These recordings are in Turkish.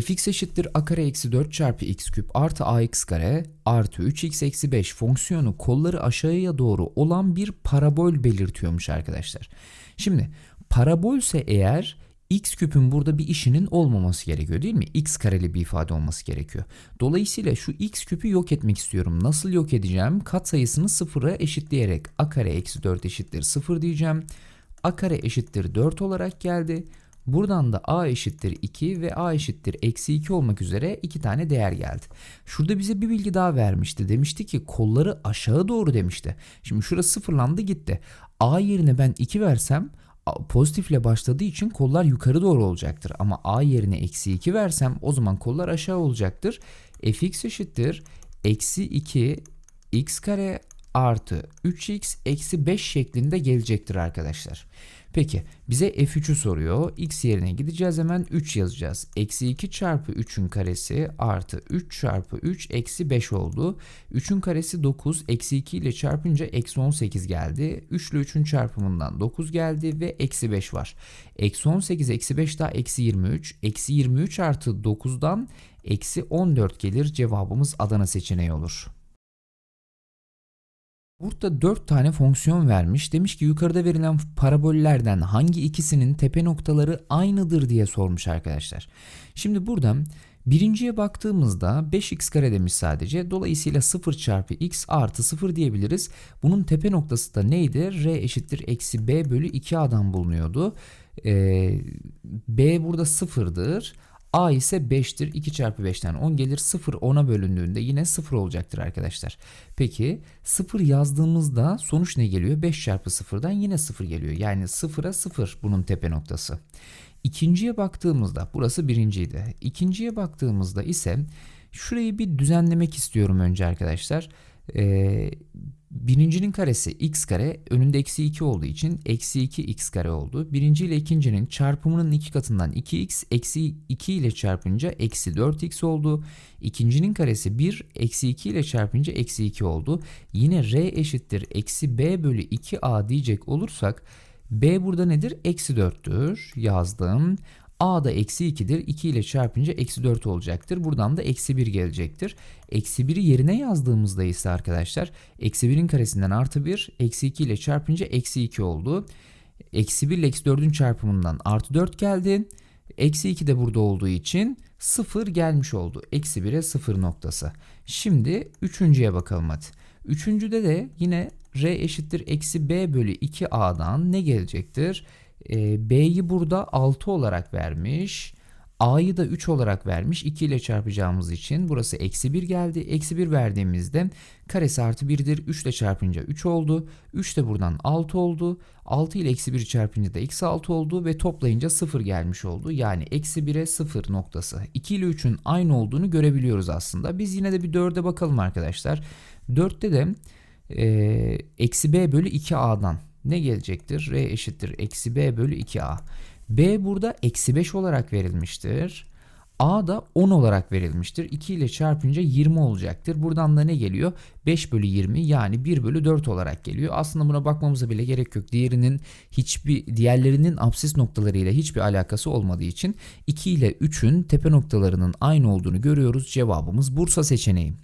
fx eşittir a kare eksi 4 çarpı x küp artı ax kare artı 3x eksi 5 fonksiyonu kolları aşağıya doğru olan bir parabol belirtiyormuş arkadaşlar. Şimdi parabolse eğer x küpün burada bir işinin olmaması gerekiyor değil mi? x kareli bir ifade olması gerekiyor. Dolayısıyla şu x küpü yok etmek istiyorum. Nasıl yok edeceğim? Kat sayısını sıfıra eşitleyerek a kare eksi 4 eşittir 0 diyeceğim. a kare eşittir 4 olarak geldi. Buradan da a eşittir 2 ve a eşittir eksi 2 olmak üzere iki tane değer geldi. Şurada bize bir bilgi daha vermişti. Demişti ki kolları aşağı doğru demişti. Şimdi şurası sıfırlandı gitti. a yerine ben 2 versem pozitifle başladığı için kollar yukarı doğru olacaktır. Ama a yerine eksi 2 versem o zaman kollar aşağı olacaktır. fx eşittir eksi 2 x kare artı 3x eksi 5 şeklinde gelecektir arkadaşlar. Peki bize f3'ü soruyor. x yerine gideceğiz hemen 3 yazacağız. Eksi 2 çarpı 3'ün karesi artı 3 çarpı 3 eksi 5 oldu. 3'ün karesi 9. Eksi 2 ile çarpınca eksi 18 geldi. 3 ile 3'ün çarpımından 9 geldi ve eksi 5 var. Eksi 18 eksi 5 daha eksi 23. Eksi 23 artı 9'dan eksi 14 gelir. Cevabımız Adana seçeneği olur. Burada 4 tane fonksiyon vermiş. Demiş ki yukarıda verilen parabollerden hangi ikisinin tepe noktaları aynıdır diye sormuş arkadaşlar. Şimdi buradan birinciye baktığımızda 5x kare demiş sadece. Dolayısıyla 0 çarpı x artı 0 diyebiliriz. Bunun tepe noktası da neydi? r eşittir eksi b bölü 2a'dan bulunuyordu. Ee, b burada 0'dır. A ise 5'tir. 2 çarpı 5'ten 10 gelir. 0 10'a bölündüğünde yine 0 olacaktır arkadaşlar. Peki 0 yazdığımızda sonuç ne geliyor? 5 çarpı 0'dan yine 0 geliyor. Yani 0'a 0 bunun tepe noktası. İkinciye baktığımızda burası birinciydi. İkinciye baktığımızda ise şurayı bir düzenlemek istiyorum önce arkadaşlar. Ee, birincinin karesi x kare önünde eksi 2 olduğu için eksi 2 x kare oldu. Birinci ile ikincinin çarpımının iki katından 2x eksi 2 ile çarpınca eksi 4x oldu. İkincinin karesi 1 eksi 2 ile çarpınca eksi 2 oldu. Yine r eşittir eksi b bölü 2a diyecek olursak b burada nedir? Eksi 4'tür yazdım. A da eksi 2'dir. 2 ile çarpınca eksi 4 olacaktır. Buradan da eksi 1 gelecektir. Eksi 1'i yerine yazdığımızda ise arkadaşlar eksi 1'in karesinden artı 1 eksi 2 ile çarpınca eksi 2 oldu. Eksi 1 ile eksi 4'ün çarpımından artı 4 geldi. Eksi 2 de burada olduğu için 0 gelmiş oldu. Eksi 1'e 0 noktası. Şimdi üçüncüye bakalım hadi. Üçüncüde de yine r eşittir eksi b bölü 2a'dan ne gelecektir? E, B'yi burada 6 olarak vermiş. A'yı da 3 olarak vermiş. 2 ile çarpacağımız için burası eksi 1 geldi. Eksi 1 verdiğimizde karesi artı 1'dir. 3 ile çarpınca 3 oldu. 3 de buradan 6 oldu. 6 ile eksi 1 çarpınca da eksi 6 oldu ve toplayınca 0 gelmiş oldu. Yani eksi 1'e 0 noktası. 2 ile 3'ün aynı olduğunu görebiliyoruz aslında. Biz yine de bir 4'e bakalım arkadaşlar. 4'te de e, eksi b bölü 2a'dan ne gelecektir? R eşittir eksi b bölü 2a. b burada eksi 5 olarak verilmiştir. A da 10 olarak verilmiştir. 2 ile çarpınca 20 olacaktır. Buradan da ne geliyor? 5 bölü 20 yani 1 bölü 4 olarak geliyor. Aslında buna bakmamıza bile gerek yok. Diğerinin hiçbir diğerlerinin absis noktalarıyla hiçbir alakası olmadığı için 2 ile 3'ün tepe noktalarının aynı olduğunu görüyoruz. Cevabımız Bursa seçeneği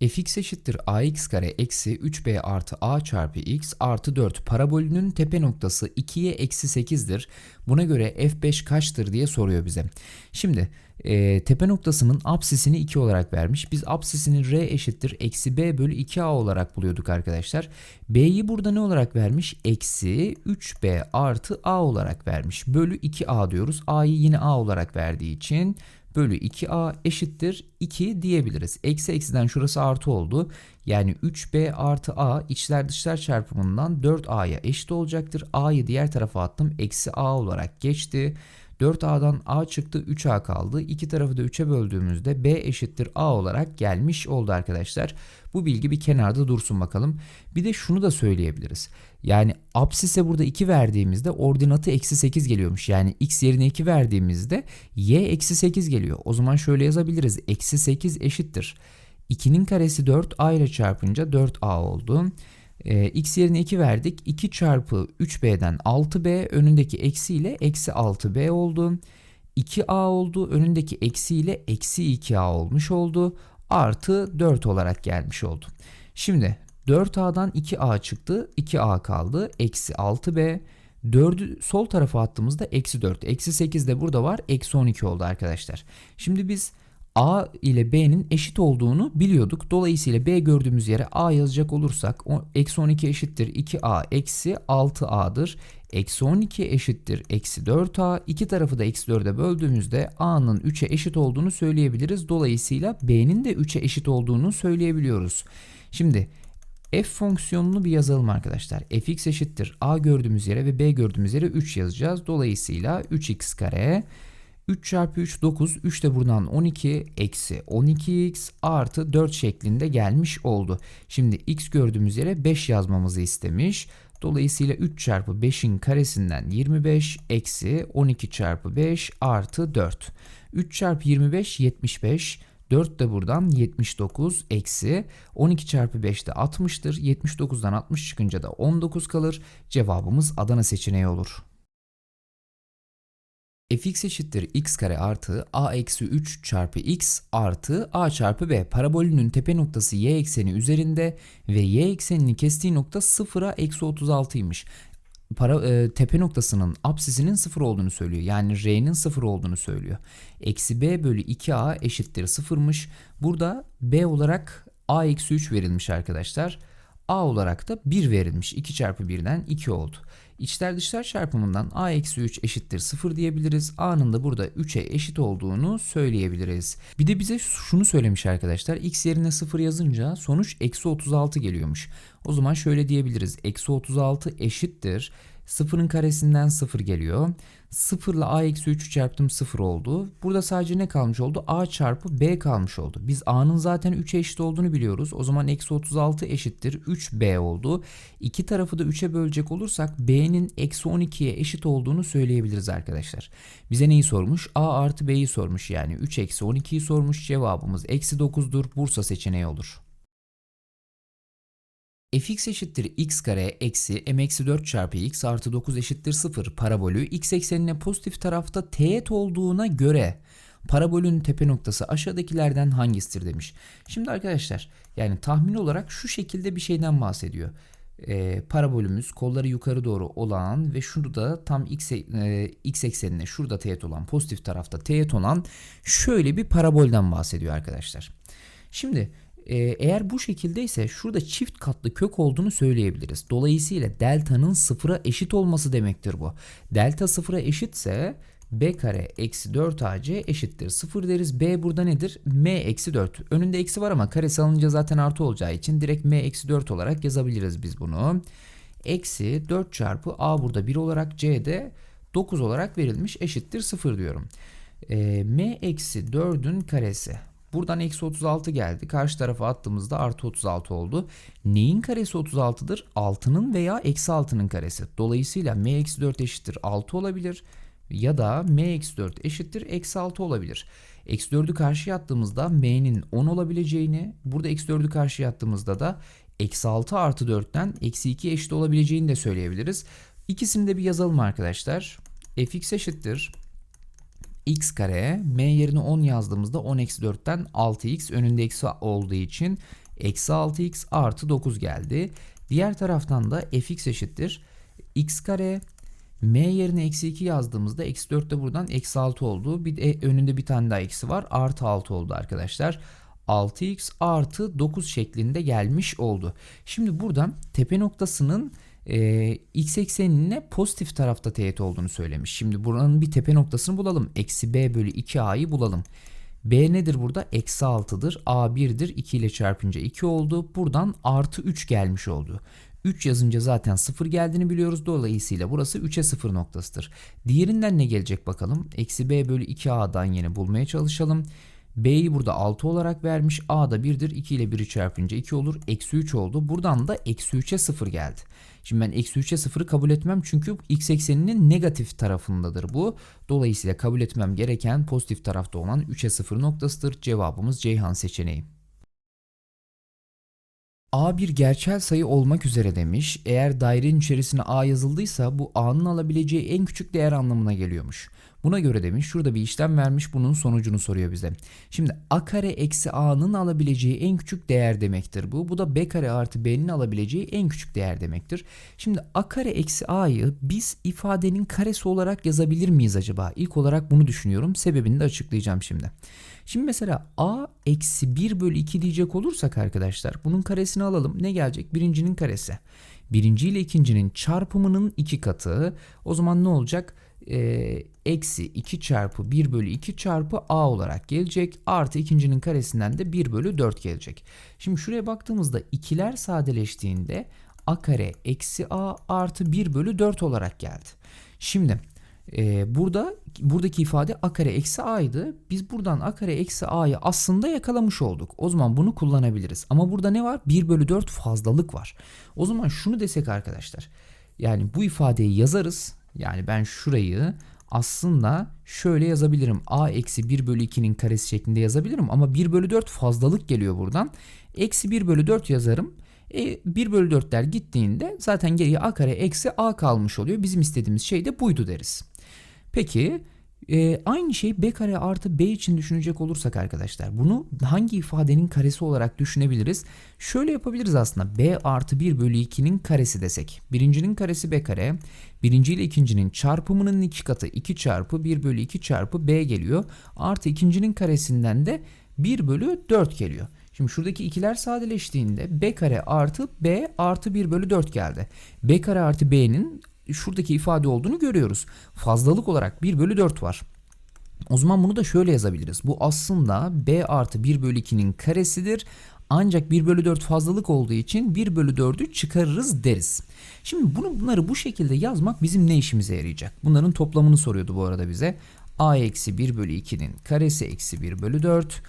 fx eşittir ax kare eksi 3b artı a çarpı x artı 4 parabolünün tepe noktası 2'ye eksi 8'dir. Buna göre f5 kaçtır diye soruyor bize. Şimdi e, tepe noktasının apsisini 2 olarak vermiş. Biz apsisini r eşittir eksi b bölü 2a olarak buluyorduk arkadaşlar. b'yi burada ne olarak vermiş? Eksi 3b artı a olarak vermiş. Bölü 2a diyoruz. a'yı yine a olarak verdiği için bölü 2a eşittir 2 diyebiliriz. Eksi eksiden şurası artı oldu. Yani 3b artı a içler dışlar çarpımından 4a'ya eşit olacaktır. a'yı diğer tarafa attım. Eksi a olarak geçti. 4a'dan a çıktı 3a kaldı. İki tarafı da 3'e böldüğümüzde b eşittir a olarak gelmiş oldu arkadaşlar. Bu bilgi bir kenarda dursun bakalım. Bir de şunu da söyleyebiliriz. Yani apsise burada 2 verdiğimizde ordinatı eksi 8 geliyormuş. Yani x yerine 2 verdiğimizde y eksi 8 geliyor. O zaman şöyle yazabiliriz. Eksi 8 eşittir. 2'nin karesi 4 a ile çarpınca 4a oldu. Ee, x yerine 2 verdik. 2 çarpı 3b'den 6b önündeki eksi ile eksi 6b oldu. 2a oldu. Önündeki eksi ile eksi 2a olmuş oldu. Artı 4 olarak gelmiş oldu. Şimdi 4a'dan 2a çıktı. 2a kaldı. Eksi 6b. 4'ü sol tarafa attığımızda eksi 4. Eksi 8 de burada var. Eksi 12 oldu arkadaşlar. Şimdi biz A ile B'nin eşit olduğunu biliyorduk. Dolayısıyla B gördüğümüz yere A yazacak olursak eksi 12 eşittir 2A eksi 6A'dır. Eksi 12 eşittir eksi 4A. İki tarafı da eksi 4'e böldüğümüzde A'nın 3'e eşit olduğunu söyleyebiliriz. Dolayısıyla B'nin de 3'e eşit olduğunu söyleyebiliyoruz. Şimdi f fonksiyonunu bir yazalım arkadaşlar. fx eşittir a gördüğümüz yere ve b gördüğümüz yere 3 yazacağız. Dolayısıyla 3x kare 3 çarpı 3 9 3 de buradan 12 eksi 12x artı 4 şeklinde gelmiş oldu. Şimdi x gördüğümüz yere 5 yazmamızı istemiş. Dolayısıyla 3 çarpı 5'in karesinden 25 eksi 12 çarpı 5 artı 4. 3 çarpı 25 75 4 de buradan 79 eksi 12 çarpı 5 de 60'tır. 79'dan 60 çıkınca da 19 kalır. Cevabımız Adana seçeneği olur. Fx eşittir x kare artı a eksi 3 çarpı x artı a çarpı b parabolünün tepe noktası y ekseni üzerinde ve y eksenini kestiği nokta 0'a eksi 36'ymış. Para, e, tepe noktasının apsisinin 0 olduğunu söylüyor. Yani r'nin 0 olduğunu söylüyor. Eksi b bölü 2a eşittir 0'mış. Burada b olarak a eksi 3 verilmiş arkadaşlar. a olarak da 1 verilmiş. 2 çarpı 1'den 2 oldu. İçler dışlar çarpımından a eksi 3 eşittir 0 diyebiliriz. a'nın da burada 3'e eşit olduğunu söyleyebiliriz. Bir de bize şunu söylemiş arkadaşlar. x yerine 0 yazınca sonuç eksi 36 geliyormuş. O zaman şöyle diyebiliriz. Eksi 36 eşittir. 0'ın karesinden 0 geliyor. 0 ile a eksi 3'ü çarptım 0 oldu. Burada sadece ne kalmış oldu? a çarpı b kalmış oldu. Biz a'nın zaten 3'e eşit olduğunu biliyoruz. O zaman eksi 36 eşittir 3b oldu. İki tarafı da 3'e bölecek olursak b'nin eksi 12'ye eşit olduğunu söyleyebiliriz arkadaşlar. Bize neyi sormuş? a artı b'yi sormuş yani 3 eksi 12'yi sormuş. Cevabımız eksi 9'dur. Bursa seçeneği olur fx eşittir x kare eksi m eksi 4 çarpı x artı 9 eşittir 0 parabolü x eksenine pozitif tarafta teğet olduğuna göre parabolün tepe noktası aşağıdakilerden hangisidir demiş. Şimdi arkadaşlar yani tahmin olarak şu şekilde bir şeyden bahsediyor. Ee, parabolümüz kolları yukarı doğru olan ve şurada tam x, e, x eksenine şurada teğet olan pozitif tarafta teğet olan şöyle bir parabolden bahsediyor arkadaşlar. Şimdi ee, eğer bu şekildeyse şurada çift katlı kök olduğunu söyleyebiliriz. Dolayısıyla delta'nın sıfıra eşit olması demektir bu. Delta sıfıra eşitse b kare eksi 4 ac eşittir 0 deriz. b burada nedir? m eksi 4. Önünde eksi var ama karesi alınca zaten artı olacağı için direkt m eksi 4 olarak yazabiliriz biz bunu. Eksi 4 çarpı a burada 1 olarak c de 9 olarak verilmiş eşittir 0 diyorum. E, m eksi 4'ün karesi Buradan eksi 36 geldi. Karşı tarafa attığımızda artı 36 oldu. Neyin karesi 36'dır? 6'nın veya eksi 6'nın karesi. Dolayısıyla m eksi 4 eşittir 6 olabilir. Ya da m eksi 4 eşittir eksi 6 olabilir. Eksi 4'ü karşıya attığımızda m'nin 10 olabileceğini, burada eksi 4'ü karşıya attığımızda da eksi 6 artı 4'ten eksi 2 eşit olabileceğini de söyleyebiliriz. İkisini de bir yazalım arkadaşlar. fx eşittir x kare m yerine 10 yazdığımızda 10 eksi 4'ten 6x önünde eksi olduğu için eksi 6x artı 9 geldi. Diğer taraftan da fx eşittir x kare m yerine eksi 2 yazdığımızda eksi 4 de buradan eksi 6 oldu. Bir de önünde bir tane daha eksi var artı 6 oldu arkadaşlar. 6x artı 9 şeklinde gelmiş oldu. Şimdi buradan tepe noktasının e, x eksenine pozitif tarafta teğet olduğunu söylemiş. Şimdi buranın bir tepe noktasını bulalım. Eksi b bölü 2a'yı bulalım. b nedir burada? Eksi 6'dır. a 1'dir. 2 ile çarpınca 2 oldu. Buradan artı 3 gelmiş oldu. 3 yazınca zaten 0 geldiğini biliyoruz. Dolayısıyla burası 3'e 0 noktasıdır. Diğerinden ne gelecek bakalım. Eksi b bölü 2a'dan yine bulmaya çalışalım. B'yi burada 6 olarak vermiş. A da 1'dir. 2 ile 1'i çarpınca 2 olur. Eksi 3 oldu. Buradan da eksi 3'e 0 geldi. Şimdi ben eksi 3'e 0'ı kabul etmem çünkü x ekseninin negatif tarafındadır bu. Dolayısıyla kabul etmem gereken pozitif tarafta olan 3'e 0 noktasıdır. Cevabımız Ceyhan seçeneği. A bir gerçel sayı olmak üzere demiş. Eğer dairenin içerisine A yazıldıysa bu A'nın alabileceği en küçük değer anlamına geliyormuş. Buna göre demiş şurada bir işlem vermiş bunun sonucunu soruyor bize. Şimdi A kare eksi A'nın alabileceği en küçük değer demektir bu. Bu da B kare artı B'nin alabileceği en küçük değer demektir. Şimdi A kare eksi A'yı biz ifadenin karesi olarak yazabilir miyiz acaba? İlk olarak bunu düşünüyorum. Sebebini de açıklayacağım şimdi. Şimdi mesela a eksi 1 bölü 2 diyecek olursak arkadaşlar bunun karesini alalım. Ne gelecek? Birincinin karesi. Birinci ile ikincinin çarpımının iki katı. O zaman ne olacak? Ee, eksi 2 çarpı 1 bölü 2 çarpı a olarak gelecek. Artı ikincinin karesinden de 1 bölü 4 gelecek. Şimdi şuraya baktığımızda ikiler sadeleştiğinde a kare eksi a artı 1 bölü 4 olarak geldi. Şimdi ee, burada buradaki ifade a kare eksi a'ydı. Biz buradan a kare eksi a'yı aslında yakalamış olduk. O zaman bunu kullanabiliriz. Ama burada ne var? 1 bölü 4 fazlalık var. O zaman şunu desek arkadaşlar. Yani bu ifadeyi yazarız. Yani ben şurayı aslında şöyle yazabilirim. a eksi 1 bölü 2'nin karesi şeklinde yazabilirim. Ama 1 bölü 4 fazlalık geliyor buradan. Eksi 1 bölü 4 yazarım. E, 1 bölü 4'ler gittiğinde zaten geriye a kare eksi a kalmış oluyor. Bizim istediğimiz şey de buydu deriz. Peki e, aynı şeyi b kare artı b için düşünecek olursak arkadaşlar bunu hangi ifadenin karesi olarak düşünebiliriz? Şöyle yapabiliriz aslında b artı 1 bölü 2'nin karesi desek. Birincinin karesi b kare. Birinci ile ikincinin çarpımının iki katı 2 çarpı 1 bölü 2 çarpı b geliyor. Artı ikincinin karesinden de 1 bölü 4 geliyor. Şimdi şuradaki ikiler sadeleştiğinde b kare artı b artı 1 bölü 4 geldi. b kare artı b'nin şuradaki ifade olduğunu görüyoruz. Fazlalık olarak 1 bölü 4 var. O zaman bunu da şöyle yazabiliriz. Bu aslında b artı 1 bölü 2'nin karesidir. Ancak 1 bölü 4 fazlalık olduğu için 1 bölü 4'ü çıkarırız deriz. Şimdi bunu, bunları bu şekilde yazmak bizim ne işimize yarayacak? Bunların toplamını soruyordu bu arada bize. a eksi 1 bölü 2'nin karesi eksi 1 bölü 4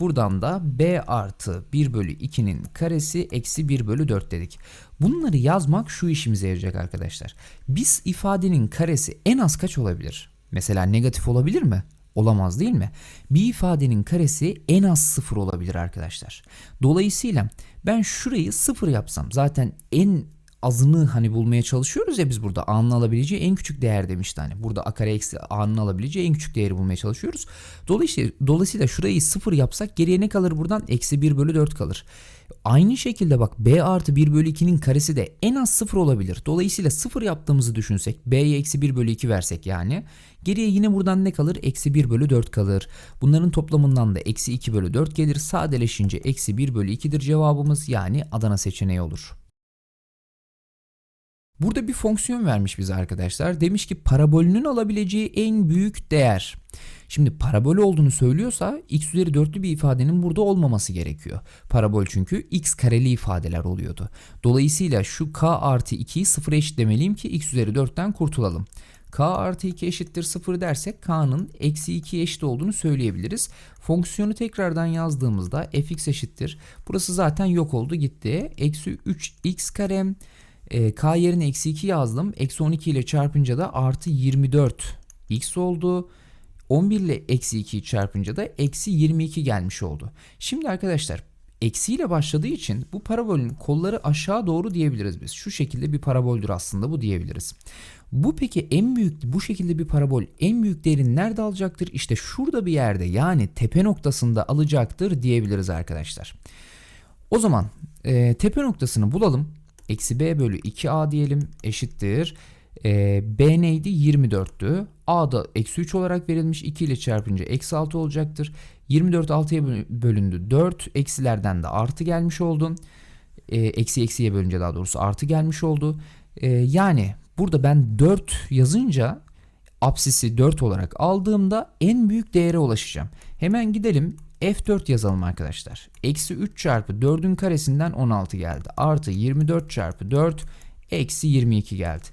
Buradan da b artı 1 bölü 2'nin karesi eksi 1 bölü 4 dedik. Bunları yazmak şu işimize yarayacak arkadaşlar. Biz ifadenin karesi en az kaç olabilir? Mesela negatif olabilir mi? Olamaz değil mi? Bir ifadenin karesi en az sıfır olabilir arkadaşlar. Dolayısıyla ben şurayı sıfır yapsam zaten en azını hani bulmaya çalışıyoruz ya biz burada a'nın alabileceği en küçük değer demişti hani. Burada a kare eksi a'nın alabileceği en küçük değeri bulmaya çalışıyoruz. Dolayısıyla, dolayısıyla şurayı sıfır yapsak geriye ne kalır buradan? Eksi 1 bölü 4 kalır. Aynı şekilde bak b artı 1 bölü 2'nin karesi de en az sıfır olabilir. Dolayısıyla sıfır yaptığımızı düşünsek b'ye eksi 1 bölü 2 versek yani geriye yine buradan ne kalır? Eksi 1 bölü 4 kalır. Bunların toplamından da eksi 2 bölü 4 gelir. Sadeleşince eksi 1 bölü 2'dir cevabımız yani Adana seçeneği olur. Burada bir fonksiyon vermiş bize arkadaşlar. Demiş ki parabolünün alabileceği en büyük değer. Şimdi parabol olduğunu söylüyorsa x üzeri 4'lü bir ifadenin burada olmaması gerekiyor. Parabol çünkü x kareli ifadeler oluyordu. Dolayısıyla şu k artı 2'yi sıfıra eşitlemeliyim ki x üzeri 4'ten kurtulalım. k artı 2 eşittir 0 dersek k'nın eksi 2 eşit olduğunu söyleyebiliriz. Fonksiyonu tekrardan yazdığımızda fx eşittir. Burası zaten yok oldu gitti. Eksi 3x kare e, k yerine eksi 2 yazdım. Eksi 12 ile çarpınca da artı 24 x oldu. 11 ile eksi 2'yi çarpınca da eksi 22 gelmiş oldu. Şimdi arkadaşlar eksiyle başladığı için bu parabolün kolları aşağı doğru diyebiliriz biz. Şu şekilde bir paraboldür aslında bu diyebiliriz. Bu peki en büyük bu şekilde bir parabol en büyük değerini nerede alacaktır? İşte şurada bir yerde yani tepe noktasında alacaktır diyebiliriz arkadaşlar. O zaman e, tepe noktasını bulalım eksi b bölü 2a diyelim eşittir. E, b neydi? 24'tü. a da eksi 3 olarak verilmiş. 2 ile çarpınca eksi 6 olacaktır. 24 6'ya bölündü 4. Eksilerden de artı gelmiş oldu. E, eksi eksiye bölünce daha doğrusu artı gelmiş oldu. E, yani burada ben 4 yazınca apsisi 4 olarak aldığımda en büyük değere ulaşacağım. Hemen gidelim F4 yazalım arkadaşlar. Eksi 3 çarpı 4'ün karesinden 16 geldi. Artı 24 çarpı 4 eksi 22 geldi.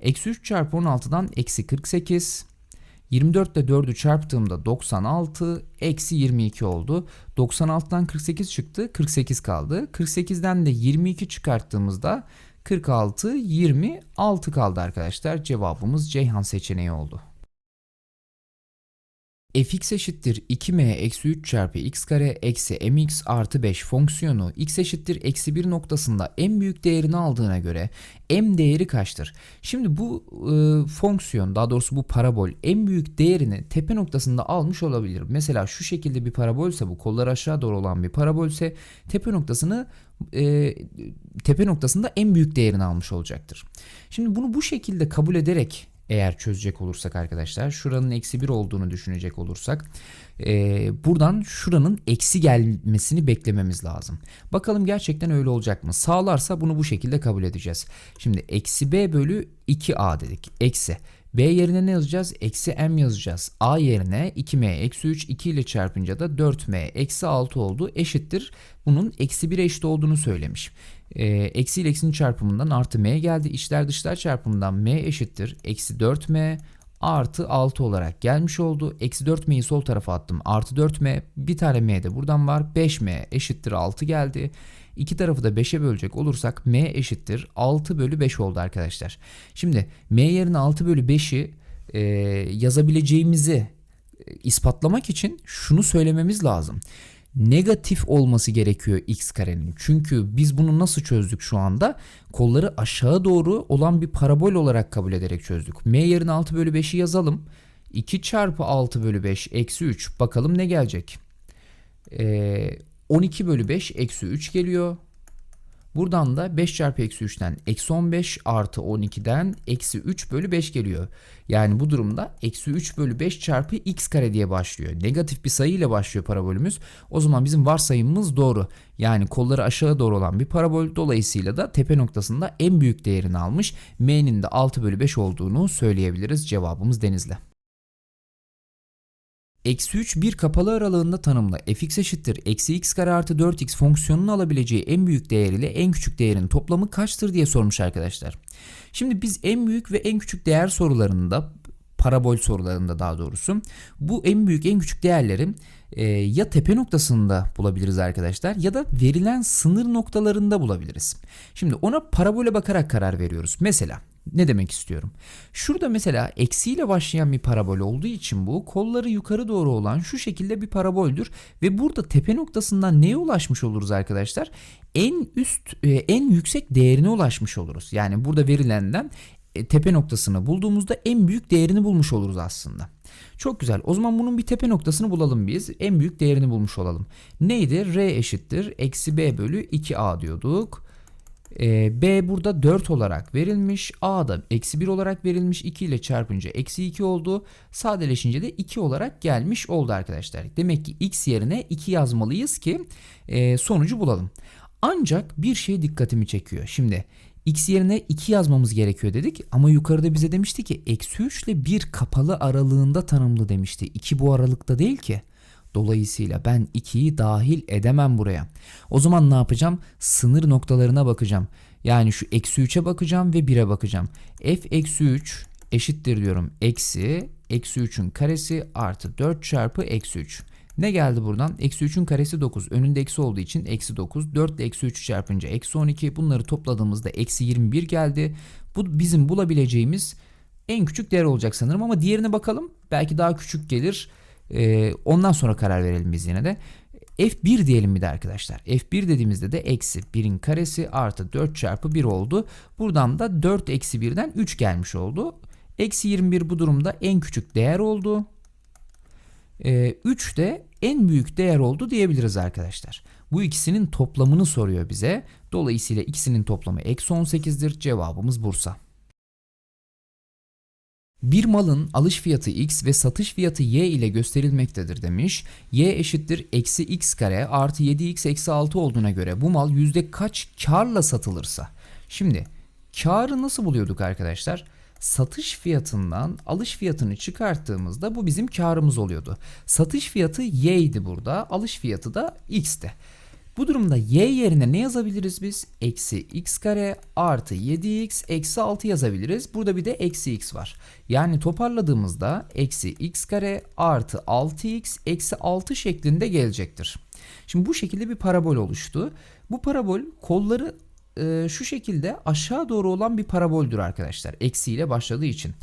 Eksi 3 çarpı 16'dan eksi 48. 24 ile 4'ü çarptığımda 96 eksi 22 oldu. 96'dan 48 çıktı 48 kaldı. 48'den de 22 çıkarttığımızda 46 26 kaldı arkadaşlar. Cevabımız Ceyhan seçeneği oldu. Fx eşittir 2m eksi 3 çarpı x kare eksi mx artı 5 fonksiyonu x eşittir eksi 1 noktasında en büyük değerini aldığına göre m değeri kaçtır? Şimdi bu e, fonksiyon daha doğrusu bu parabol en büyük değerini tepe noktasında almış olabilir. Mesela şu şekilde bir parabolse bu kollar aşağı doğru olan bir parabolse tepe noktasını e, tepe noktasında en büyük değerini almış olacaktır. Şimdi bunu bu şekilde kabul ederek eğer çözecek olursak arkadaşlar şuranın eksi 1 olduğunu düşünecek olursak e, buradan şuranın eksi gelmesini beklememiz lazım. Bakalım gerçekten öyle olacak mı? Sağlarsa bunu bu şekilde kabul edeceğiz. Şimdi eksi b bölü 2a dedik. Eksi. B yerine ne yazacağız? Eksi m yazacağız. A yerine 2m eksi 3 2 ile çarpınca da 4m eksi 6 oldu. Eşittir. Bunun eksi 1 eşit olduğunu söylemiş. E, eksi ile eksinin çarpımından artı m geldi. İçler dışlar çarpımından m eşittir. Eksi 4m artı 6 olarak gelmiş oldu. Eksi 4m'yi sol tarafa attım. Artı 4m bir tane m de buradan var. 5m eşittir 6 geldi. İki tarafı da 5'e bölecek olursak m eşittir 6 bölü 5 oldu arkadaşlar. Şimdi m yerine 6 bölü 5'i e, yazabileceğimizi e, ispatlamak için şunu söylememiz lazım. Negatif olması gerekiyor x karenin. Çünkü biz bunu nasıl çözdük şu anda? Kolları aşağı doğru olan bir parabol olarak kabul ederek çözdük. m yerine 6 bölü 5'i yazalım. 2 çarpı 6 bölü 5 eksi 3. Bakalım ne gelecek? Ee, 12 bölü 5 eksi 3 geliyor. Buradan da 5 çarpı eksi 3'ten eksi 15 artı 12'den eksi 3 bölü 5 geliyor. Yani bu durumda eksi 3 bölü 5 çarpı x kare diye başlıyor. Negatif bir sayı ile başlıyor parabolümüz. O zaman bizim varsayımımız doğru. Yani kolları aşağı doğru olan bir parabol dolayısıyla da tepe noktasında en büyük değerini almış. M'nin de 6 bölü 5 olduğunu söyleyebiliriz. Cevabımız Denizli. Eksi 3 bir kapalı aralığında tanımlı fx eşittir eksi x kare artı 4x fonksiyonunun alabileceği en büyük değer ile en küçük değerin toplamı kaçtır diye sormuş arkadaşlar. Şimdi biz en büyük ve en küçük değer sorularında parabol sorularında daha doğrusu bu en büyük en küçük değerlerin e, ya tepe noktasında bulabiliriz arkadaşlar ya da verilen sınır noktalarında bulabiliriz. Şimdi ona parabole bakarak karar veriyoruz. Mesela ne demek istiyorum? Şurada mesela eksiyle başlayan bir parabol olduğu için bu kolları yukarı doğru olan şu şekilde bir paraboldür ve burada tepe noktasından neye ulaşmış oluruz arkadaşlar? En üst e, en yüksek değerine ulaşmış oluruz. Yani burada verilenden e, tepe noktasını bulduğumuzda en büyük değerini bulmuş oluruz aslında. Çok güzel. O zaman bunun bir tepe noktasını bulalım biz. En büyük değerini bulmuş olalım. Neydi? R eşittir. Eksi B bölü 2A diyorduk. Ee, B burada 4 olarak verilmiş. A da eksi 1 olarak verilmiş. 2 ile çarpınca eksi 2 oldu. Sadeleşince de 2 olarak gelmiş oldu arkadaşlar. Demek ki x yerine 2 yazmalıyız ki e, sonucu bulalım. Ancak bir şey dikkatimi çekiyor. Şimdi x yerine 2 yazmamız gerekiyor dedik ama yukarıda bize demişti ki eksi 3 ile 1 kapalı aralığında tanımlı demişti. 2 bu aralıkta değil ki. Dolayısıyla ben 2'yi dahil edemem buraya. O zaman ne yapacağım? Sınır noktalarına bakacağım. Yani şu eksi 3'e bakacağım ve 1'e bakacağım. f eksi 3 eşittir diyorum. Eksi, eksi 3'ün karesi artı 4 çarpı eksi 3. Ne geldi buradan? Eksi 3'ün karesi 9. Önünde eksi olduğu için eksi 9. 4 ile eksi 3 çarpınca eksi 12. Bunları topladığımızda eksi 21 geldi. Bu bizim bulabileceğimiz en küçük değer olacak sanırım ama diğerine bakalım. Belki daha küçük gelir. Ee, ondan sonra karar verelim biz yine de. F1 diyelim bir de arkadaşlar. F1 dediğimizde de eksi 1'in karesi artı 4 çarpı 1 oldu. Buradan da 4 eksi 1'den 3 gelmiş oldu. Eksi 21 bu durumda en küçük değer oldu. Ee, 3 de en büyük değer oldu diyebiliriz arkadaşlar. Bu ikisinin toplamını soruyor bize. Dolayısıyla ikisinin toplamı eksi 18'dir. Cevabımız Bursa. Bir malın alış fiyatı x ve satış fiyatı y ile gösterilmektedir demiş. y eşittir eksi x kare artı 7x eksi 6 olduğuna göre bu mal yüzde kaç karla satılırsa. Şimdi karı nasıl buluyorduk arkadaşlar? Satış fiyatından alış fiyatını çıkarttığımızda bu bizim karımız oluyordu. Satış fiyatı y idi burada, alış fiyatı da x'ti. Bu durumda y yerine ne yazabiliriz biz? Eksi x kare artı 7x eksi 6 yazabiliriz. Burada bir de eksi x var. Yani toparladığımızda eksi x kare artı 6x eksi 6 şeklinde gelecektir. Şimdi bu şekilde bir parabol oluştu. Bu parabol kolları e, şu şekilde aşağı doğru olan bir paraboldür arkadaşlar. Eksi ile başladığı için.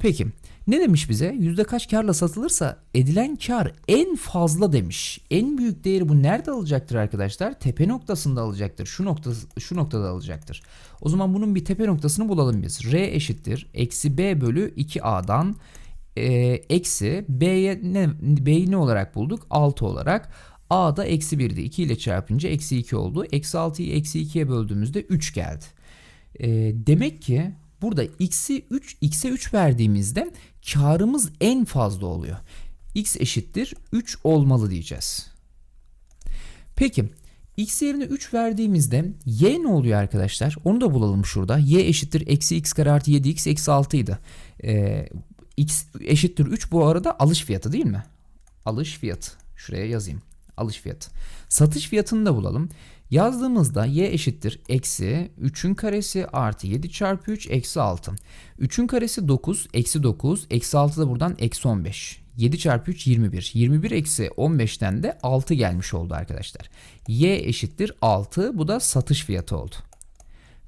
Peki ne demiş bize? Yüzde kaç karla satılırsa edilen kar en fazla demiş. En büyük değeri bu nerede alacaktır arkadaşlar? Tepe noktasında alacaktır. Şu nokta şu noktada alacaktır. O zaman bunun bir tepe noktasını bulalım biz. R eşittir eksi b bölü 2a'dan e, eksi b'ye ne b'yi ne olarak bulduk? 6 olarak. A da eksi 1'di. 2 ile çarpınca eksi 2 oldu. Eksi 6'yı eksi 2'ye böldüğümüzde 3 geldi. E, demek ki burada x'i 3 x'e 3 verdiğimizde karımız en fazla oluyor. x eşittir 3 olmalı diyeceğiz. Peki x yerine 3 verdiğimizde y ne oluyor arkadaşlar? Onu da bulalım şurada. y eşittir eksi x kare artı 7x eksi 6 idi. Ee, x eşittir 3 bu arada alış fiyatı değil mi? Alış fiyatı. Şuraya yazayım. Alış fiyatı. Satış fiyatını da bulalım. Yazdığımızda y eşittir eksi 3'ün karesi artı 7 çarpı 3 eksi 6. 3'ün karesi 9 eksi 9 eksi 6 da buradan eksi 15. 7 çarpı 3 21. 21 eksi 15'ten de 6 gelmiş oldu arkadaşlar. Y eşittir 6 bu da satış fiyatı oldu.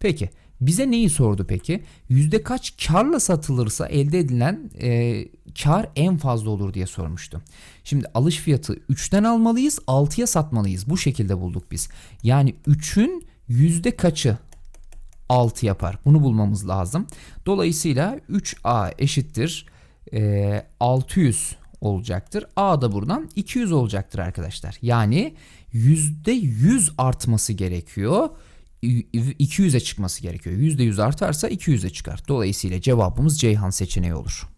Peki bize neyi sordu peki? Yüzde kaç karla satılırsa elde edilen e, kar en fazla olur diye sormuştu. Şimdi alış fiyatı 3'ten almalıyız 6'ya satmalıyız. Bu şekilde bulduk biz. Yani 3'ün yüzde kaçı 6 yapar? Bunu bulmamız lazım. Dolayısıyla 3A eşittir e, 600 olacaktır. A da buradan 200 olacaktır arkadaşlar. Yani %100 artması gerekiyor. 200'e çıkması gerekiyor. %100 artarsa 200'e çıkar. Dolayısıyla cevabımız Ceyhan seçeneği olur.